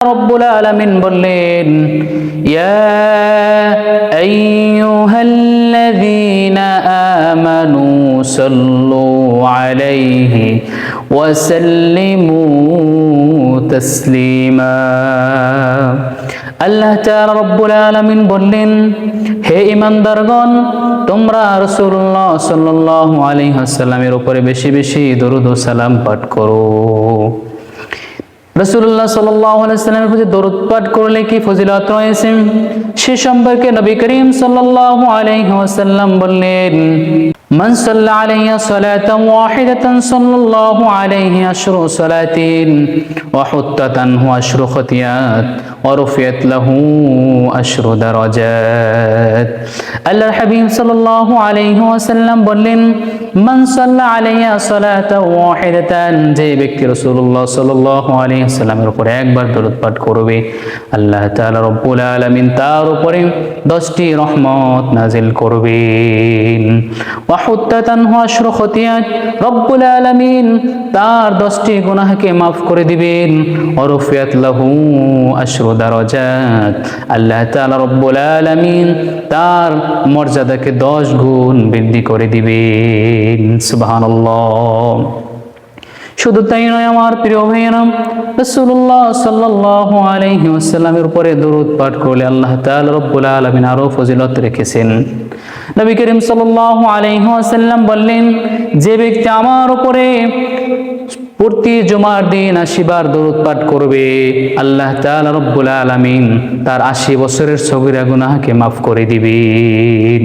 রব্বুল আলামিন বললেন, ইয়া আইয়ুহাল্লাযীনা আমানু সাল্লু আলাইহি ওয়া সাল্লিমু তাসলিমা। আল্লাহ তাআলা রব্বুল আলামিন বললেন, হে ইমানদারগণ তোমরা রাসূলুল্লাহ সাল্লাল্লাহু আলাইহি ওয়াসাল্লামের উপরে বেশি বেশি দরুদ ও সালাম পাঠ করো। রসুল্লাহ সাল্লামের প্রতি দরুদ পাঠ করলে কি ফজিলত রয়েছে সে সম্পর্কে নবী করিম সাল্লাল্লাহু আলাইহি ওয়াসাল্লাম বললেন من صلى علي صلاة واحدة صلى الله عليه عشر صلاة وحطت عنه عشر خطيات ورفعت له عشر درجات আল্লাহর হাবিব সাল্লাল্লাহু আলাইহি ওয়াসাল্লাম বললেন মান সাল্লা আলাইয়া সালাতাও ওয়াহিদাতান, যে ব্যক্তি রাসূলুল্লাহ সাল্লাল্লাহু আলাইহি ওয়াসাল্লামের উপরে একবার দরুদ পাঠ করবে, আল্লাহ তাআলা রব্বুল আলামিন তার উপরে 10টি রহমত নাজিল করবেন। ওয়া হুত্তাতান আশরু খতিয়াত, রব্বুল আলামিন তার 10টি গুনাহকে maaf করে দিবেন। ওয়া রুফিয়াত লাহু আশরু দারাজাত, আল্লাহ তাআলা রব্বুল আলামিন তার মর্যাদাকে দশ গুণ বৃদ্ধি করে দিবেন। সুবহানাল্লাহ। শুধু তাই নয়, আমার প্রিয় ভাইয়েরাম, রাসূলুল্লাহ সাল্লাল্লাহু আলাইহি ওয়াসাল্লামের উপরে দরুদ পাঠ করলে আল্লাহ তাআলা রব্বুল আলামিন আরও ফজিলত রেখেছেন। নবী করিম সাল্লাল্লাহু আলাইহি ওয়াসাল্লাম বললেন, যে ব্যক্তি আমার উপরে প্রতি জুমার দিন আশিবার দরুদ পাঠ করবে, আল্লাহ তাআলা রব্বুল আলামিন তার আশি বছরের সগীরা গুনাহকে মাফ করে দিবেন।